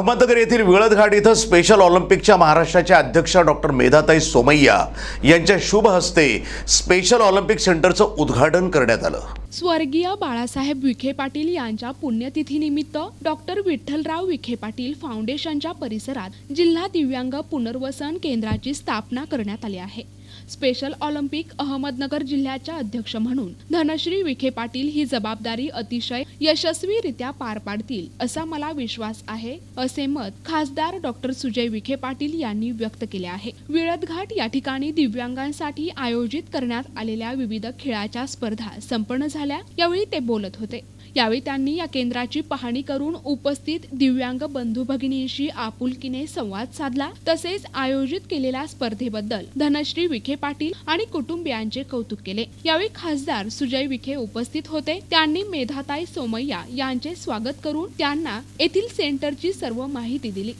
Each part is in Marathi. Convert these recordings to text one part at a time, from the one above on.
अहमदनगर येथील विळदघाट इथं स्पेशल ऑलिम्पिकच्या महाराष्ट्राच्या अध्यक्ष डॉक्टर मेधाताई सोमय्या यांच्या शुभ हस्ते स्पेशल ऑलिम्पिक सेंटरचं उद्घाटन करण्यात आलं. स्वर्गीय बाळासाहेब विखे पाटील यांच्या पुण्यतिथीनिमित्त डॉक्टर विठ्ठलराव विखे पाटील फाउंडेशनच्या परिसरात जिल्हा दिव्यांग पुनर्वसन केंद्राची स्थापना करण्यात आली आहे. स्पेशल ऑलिम्पिक अहमदनगर जिल्ह्याच्या अध्यक्ष म्हणून. धनश्री विखे पाटील ही जबाबदारी अतिशय यशस्वीरित्या पार पाडतील असा मला विश्वास आहे असे मत खासदार डॉक्टर सुजय विखे पाटील यांनी व्यक्त केले आहे. विळदघाट या ठिकाणी दिव्यांगांसाठी आयोजित करण्यात आलेल्या विविध खेळाच्या स्पर्धा संपन्न झाल्या यावेळी ते बोलत होते. यावेळी त्यांनी या केंद्राची पाहणी करून उपस्थित दिव्यांग बंधू भगिनींशी आपुलकीने संवाद साधला. तसेच आयोजित केलेल्या स्पर्धेबद्दल धनश्री विखे पाटील आणि कुटुंबियांचे कौतुक केले. यावेळी खासदार सुजय विखे उपस्थित होते. त्यांनी मेधाताई सोमय्या यांचे स्वागत करून त्यांना येथील सेंटरची सर्व माहिती दिली.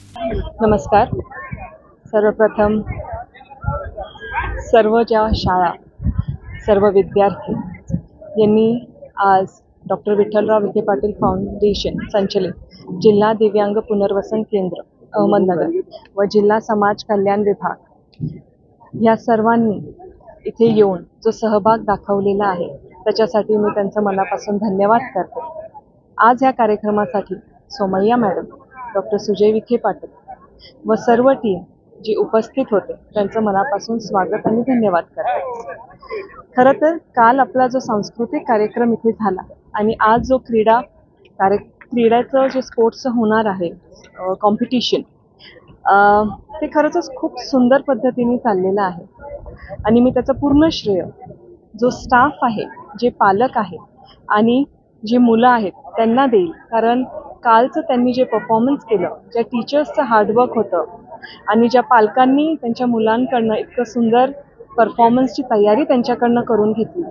नमस्कार. सर्वप्रथम सर्व ज्या शाळा सर्व विद्यार्थी यांनी आज डॉक्टर विठ्ठलराव विखे पाटील फाउंडेशन संचलित जिल्हा दिव्यांग पुनर्वसन केंद्र अहमदनगर व जिल्हा समाज कल्याण विभाग. या सर्वांनी इथे येऊन जो सहभाग दाखवलेला आहे त्याच्यासाठी मी त्यांचं मनापासून धन्यवाद करते. आज या कार्यक्रमासाठी सोमय्या मॅडम डॉक्टर सुजय विखे पाटील व सर्व टीम जी उपस्थित होते त्यांचं मनापासून स्वागत आणि धन्यवाद करते. खरं तर काल आपला जो सांस्कृतिक कार्यक्रम इथे झाला आणि आज जो क्रीडा कार्य क्रीडाचं जे स्पोर्ट्स होणार आहे कॉम्पिटिशन ते खरंच खूप सुंदर पद्धतीने चाललेलं आहे. आणि मी त्याचं पूर्ण श्रेय जो स्टाफ आहे जे पालक आहे आणि जे मुलं आहेत त्यांना देईल. कारण कालचं त्यांनी जे परफॉर्मन्स केलं ज्या टीचर्सचं हार्डवर्क होतं आणि ज्या पालकांनी त्यांच्या मुलांकडनं इतकं सुंदर परफॉर्मन्सची तयारी त्यांच्याकडनं करून घेतली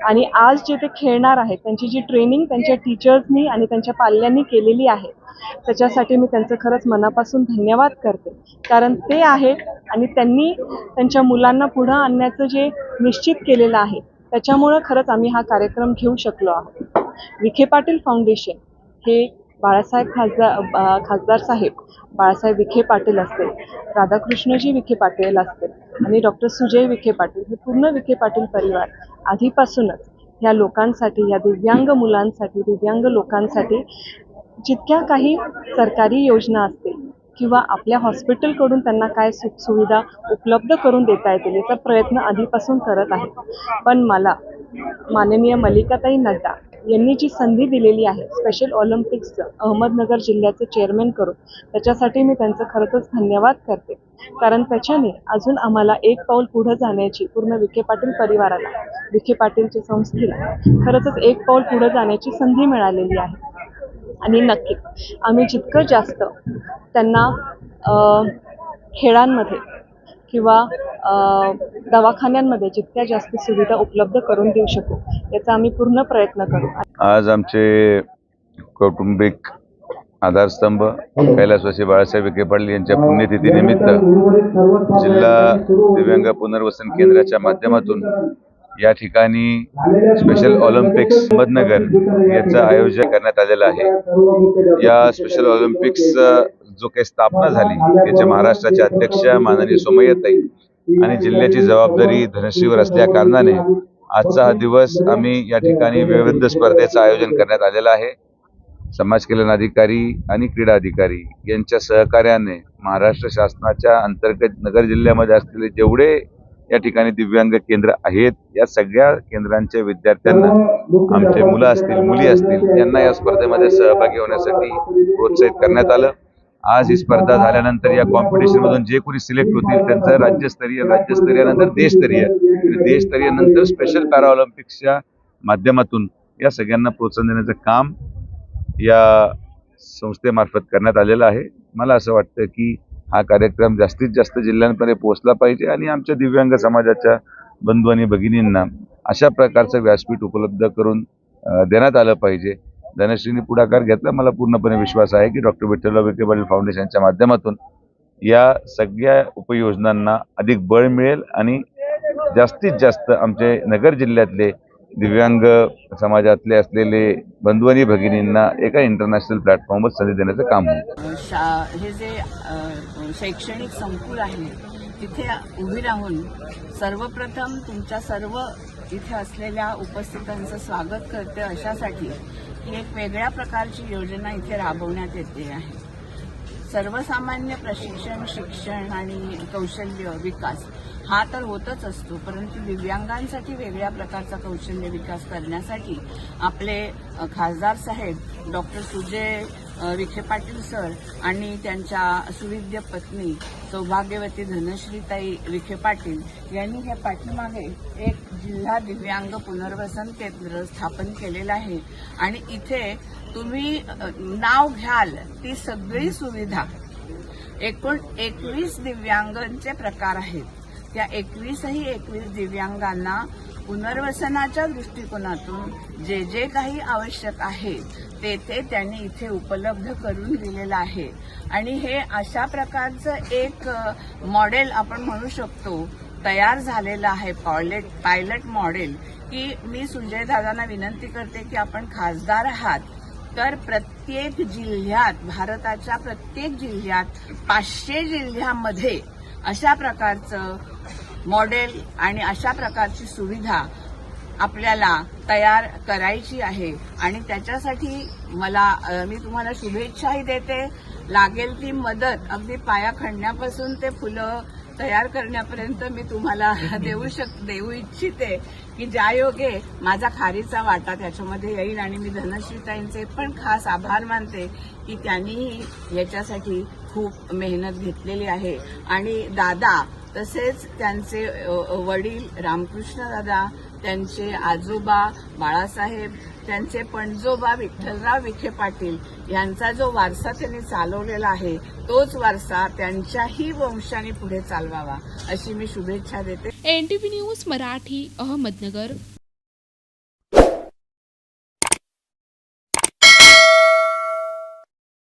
आणि आज जे ते खेळणार आहेत त्यांची जी ट्रेनिंग त्यांच्या टीचर्सनी आणि त्यांच्या पाल्यांनी केलेली आहे त्याच्यासाठी मी त्यांचं खरंच मनापासून धन्यवाद करते. कारण ते आहेत आणि त्यांनी त्यांच्या मुलांना पुढं आणण्याचं जे निश्चित केलेलं आहे त्याच्यामुळं खरंच आम्ही हा कार्यक्रम घेऊ शकलो आहोत. विखे पाटील फाउंडेशन हे बाळासाहेब खासदार खासदार साहेब बाळासाहेब विखे पाटील असतील राधाकृष्णजी विखे पाटील असतील आणि डॉक्टर सुजय विखे पाटील हे पूर्ण विखे पाटील परिवार आधीपासूनच ह्या लोकांसाठी या दिव्यांग मुलांसाठी दिव्यांग लोकांसाठी जितक्या काही सरकारी योजना असतील किंवा आपल्या हॉस्पिटलकडून त्यांना काय सुखसुविधा उपलब्ध करून देता येतील याचा प्रयत्न आधीपासून करत आहे पण मला माननीय मल्लिकाताई नड्डा यांनी जी संधी दिलेली आहे स्पेशल ऑलिम्पिक्सचं अहमदनगर जिल्ह्याचं चेअरमॅन करून त्याच्यासाठी मी त्यांचं खरंच धन्यवाद करते. कारण त्याच्याने अजून आम्हाला एक पाऊल पुढं जाण्याची पूर्ण विखे पाटील परिवाराला विखे पाटीलच्या संस्थेला खरंच एक पाऊल पुढं जाण्याची संधी मिळालेली आहे. आणि नक्की आम्ही जितकं जास्त त्यांना खेळांमध्ये किंवा दवाखान्यांमध्ये जितक्या जास्त सुविधा उपलब्ध करून देऊ शकू याचा आम्ही पूर्ण प्रयत्न करू. आज आमचे कौटुंबिक आधारस्तंभ कैलासवासी बाळासाहेब विखे पाटील यांच्या पुण्यतिथीनिमित्त जिल्हा दिव्यांग पुनर्वसन केंद्राच्या माध्यमातून या ठिकाणी स्पेशल ऑलिम्पिक्स अहमदनगर याचं आयोजन करण्यात आलेलं आहे. या स्पेशल ऑलिम्पिक्स जो काही स्थापना झाली याच्या महाराष्ट्राचे अध्यक्ष माननीय सोमय्याताई आणि जिल्ह्याची जबाबदारी धनश्रीवर असल्या कारणाने आजचा हा दिवस आम्ही या ठिकाणी विविध स्पर्धेचं आयोजन करण्यात आलेलं आहे. समाज कल्याण अधिकारी आणि क्रीडा अधिकारी यांच्या सहकार्याने महाराष्ट्र शासनाच्या अंतर्गत नगर जिल्ह्यामध्ये असलेले जेवढे या ठिकाणी दिव्यांग केंद्र आहेत या सगळ्या केंद्रांच्या विद्यार्थ्यांना आमचे मुलं असतील मुली असतील यांना या स्पर्धेमध्ये सहभागी होण्यासाठी प्रोत्साहित करण्यात आलं. आज ही स्पर्धा झाल्यानंतर या कॉम्पिटिशन मधून जे कोणी सिलेक्ट होतील त्यांचं राज्यस्तरीय राज्यस्तरीय नंतर देशस्तरीय. देशस्तरीय नंतर स्पेशल पॅराऑलिम्पिक्सच्या माध्यमातून या सगळ्यांना प्रोत्साहन देण्याचं काम या संस्थेमार्फत करण्यात आलेलं आहे. मला असं वाटतं की हा कार्यक्रम जास्तीत जास्त जिल्ह्यांपर्यंत पोहोचला पाहिजे आणि आमच्या दिव्यांग समाजाच्या बंधू आणि भगिनींना अशा प्रकारचं व्यासपीठ उपलब्ध करून देण्यात आलं पाहिजे. धनश्रीने पुढाकार घेतला. मला पूर्णपणे विश्वास आहे की डॉक्टर विठ्ठलराव विखे पाटील फाउंडेशनच्या माध्यमातून या सगळ्या उपयोजनांना अधिक बळ मिळेल आणि जास्तीत जास्त आमचे नगर जिल्ह्यातले दिव्यांग समाजातले असलेले बंधू आणि भगिनींना एका इंटरनॅशनल प्लॅटफॉर्मवर संधी देण्याचं काम होईल. हे जे शैक्षणिक संकुल आहे तिथे उभी राहून सर्वप्रथम तुमच्या सर्व इथे असलेल्या उपस्थितांचं स्वागत करते अशासाठी. ही एक वेगळ्या प्रकारची योजना इथे राबवण्यात येते आहे. सर्वसामान्य प्रशिक्षण शिक्षण आणि कौशल्य विकास हा तर होतच असतो परंतु दिव्यांगांसाठी वेगळ्या प्रकारचा कौशल्य विकास करण्यासाठी आपले खासदार साहेब डॉक्टर सुजय विखे पाटील सर आणि त्यांच्या सुविद्य पत्नी सौभाग्यवती धनश्रीताई विखे पाटील यांनी या पाठीमागे एक जिल्हा दिव्यांग पुनर्वसन केंद्र स्थापन केलेलं आहे. आणि इथे तुम्ही नाव घ्याल ती सगळी सुविधा. एकूण एकवीस दिव्यांगांचे प्रकार आहेत. त्या एकवीसही एकवीस दिव्यांगांना पुनर्वसनाच्या दृष्टिकोनातून जे जे काही आवश्यक आहे ते ते त्यांनी इथे उपलब्ध करून दिलेलं आहे. आणि हे अशा प्रकारचं एक मॉडेल आपण म्हणू शकतो तयार झालेलं आहे पायलट पायलट मॉडेल की मी सुजय दादांना विनंती करते की आपण खासदार आहात. तर प्रत्येक जिल्ह्यात भारताच्या प्रत्येक जिल्ह्यात पाचशे जिल्ह्यामध्ये अशा प्रकारचं मॉडेल आणि अशा प्रकारची सुविधा आपल्याला तयार करायची आहे. आणि त्याच्यासाठी मला मी तुम्हाला शुभेच्छाही देते. लागेल ती मदत अगदी पाया खणण्यापासून ते फुलं तयार करण्यापर्यंत मी तुम्हाला देऊ शक देऊ इच्छिते की ज्या योगे माझा खारीचा वाटा त्याच्यामध्ये येईल आणि मी धनश्रीताईंचे पण खास आभार मानते की त्यांनीही याच्यासाठी खूप मेहनत घेतलेली आहे. आणि दादा तसेच त्यांचे वडील रामकृष्ण दादा त्यांचे आजोबा बाळासाहेब त्यांचे पणजोबा विठ्ठलराव विखे पाटील यांचा जो वारसा त्यांनी चालवलेला आहे तोच वारसा त्यांच्याही वंशाने पुढे चालवावा अशी मी शुभेच्छा देते. N news Marathi Ahmednagar.